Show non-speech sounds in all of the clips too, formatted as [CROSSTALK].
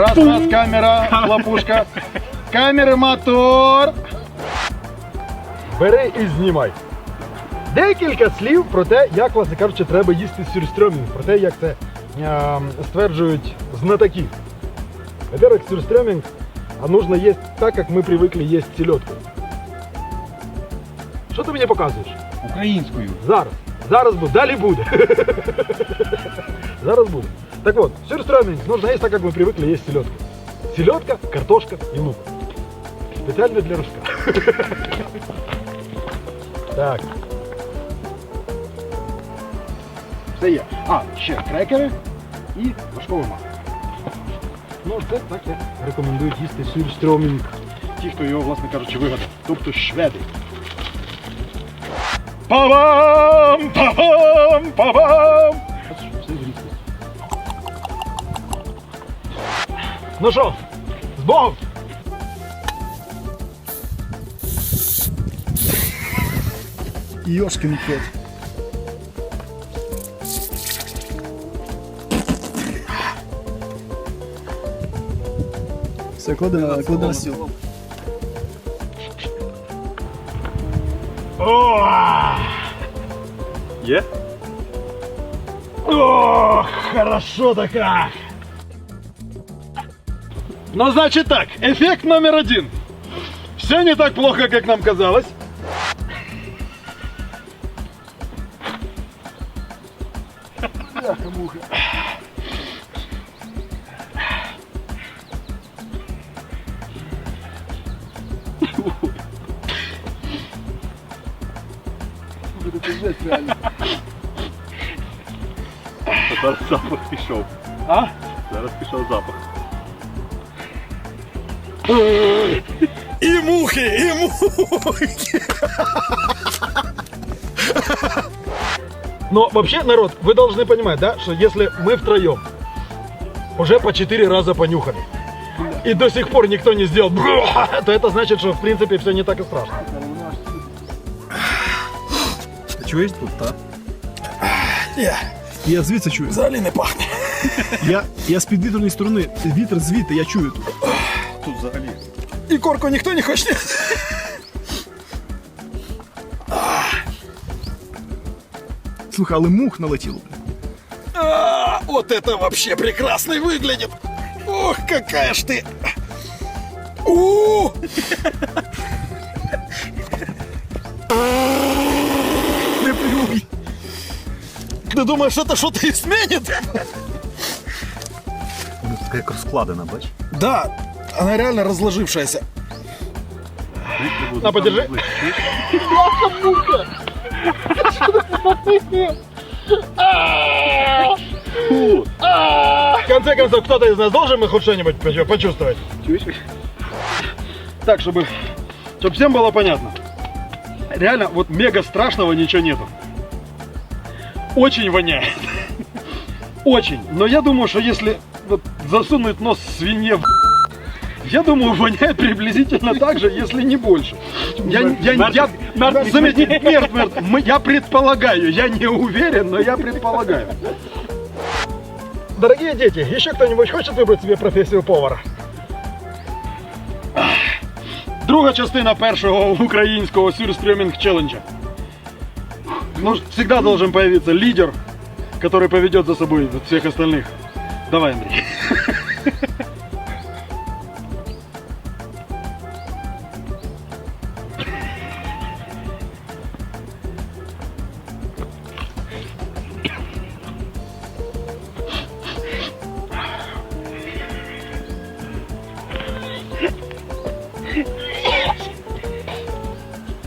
Раз, раз, камера, хлопушка. Камери, мотор. Бери і знімай. Декілька слів про те, як, власне кажучи, треба їсти сюрстрьомінг, про те, як це е, стверджують знатоки. Во-первых, сюрстрёминг а нужно есть так, как мы привыкли есть селедку. Що ти мені показуєш? Українською. Зараз. Зараз буде. Далі буде. [LAUGHS] Зараз буде. Так вот, сюрстрёминг нужно есть так, как мы привыкли есть селедку. Селедка, картошка и лук. Специально для рожка. [LAUGHS] Так. Все є. А, ще крекери і важкове масло. Ну, це так як рекомендують їсти сюрстрьомінг. Ті, хто його, власне кажучи, вигадав. Тобто шведи. Па-бам! Па-бам! Па-бам! Ну що, з Богом! Йошкин кот. Все, клади на, клади на стіл. О! Є? Ох, хорошо-то как! Ну, значит так, эффект номер один. Все не так плохо, как нам казалось. Зараз запах пішов. А? Зараз пішов запах. И мухи, и мухи. Но вообще, народ, вы должны понимать, да, что если мы втроем уже по четыре раза понюхали, и до сих пор никто не сделал, то это значит, что в принципе все не так и страшно. Ти чуєш тут, так? Я звідси чую. Взагалі не пахне. Я, я з підвітряної сторони. Вітер звідти, я чую тут. Тут взагалі. И корку никто не хочет. Слухай, але мух налетіло. А, вот это вообще прекрасно выглядит. Ох, какая ж ты. У! Не плюй. Ты думаешь, это что-то изменит? Ну, така як розкладена, бач? Да, она реально разложившаяся. На, подержи. В конце концов, кто-то из нас должен хоть что-нибудь почу- почувствовать. Так, чтобы, чтобы всем было понятно. Реально, вот мега страшного ничего нету. Очень воняет. Очень. Но я думаю, что если вот засунуть нос свинье в я думаю, воняет приблизительно так же, если не больше. Я, я, я, заметьте, мертв, мертв. Мы- я предполагаю, я не уверен, но я предполагаю. Дорогие дети, еще кто-нибудь хочет выбрать себе профессию повара? Друга частина першого українського сюрстрімінг челленджа. Ну, всегда должен появиться лидер, который поведет за собой вот всех остальных. Давай, Андрей.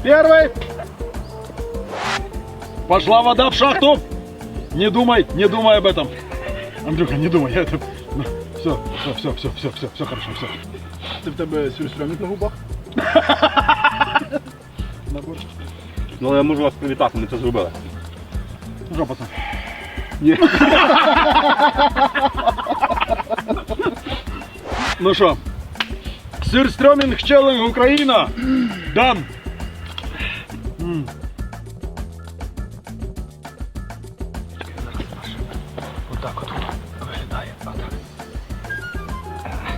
Первый. Пошла вода в шахту. Не думай, не думай об этом. Андрюха, не думай, я это... Все, все, все, все, все, все, все хорошо, все. Ти в тебе сюрстрьомінг [LAUGHS] на губах? Ну, але я можу вас привітати, ми це зробили. Ну що, пацан? Ні. Ну що, Сюрстрьомінг челендж Україна. Дан. Отак от воно виглядає. Отак.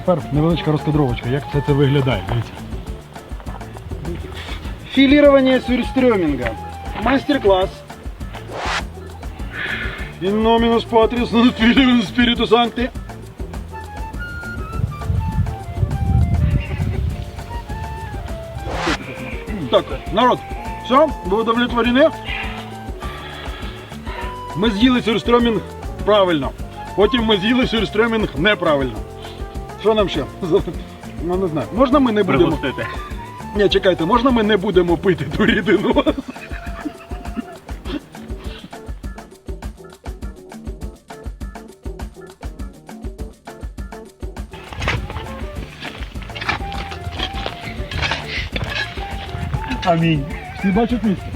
тепер невеличка розкадровочка, як це, це виглядає. Дивіться. Філірування сюрстрьомінга. Майстер-клас. In nominis Patris, non Filii, non Spiritus Sancti. Так, народ, все, ви удовлетворены? Ми з'їли сюрстрьомінг правильно. Потім ми з'їли сюрстрьомінг неправильно. Що нам ще? Ну не знаю. Можна ми не будемо. Пригостити. Ні, чекайте, можна ми не будемо пити ту рідину? Амінь. Всі бачать місце.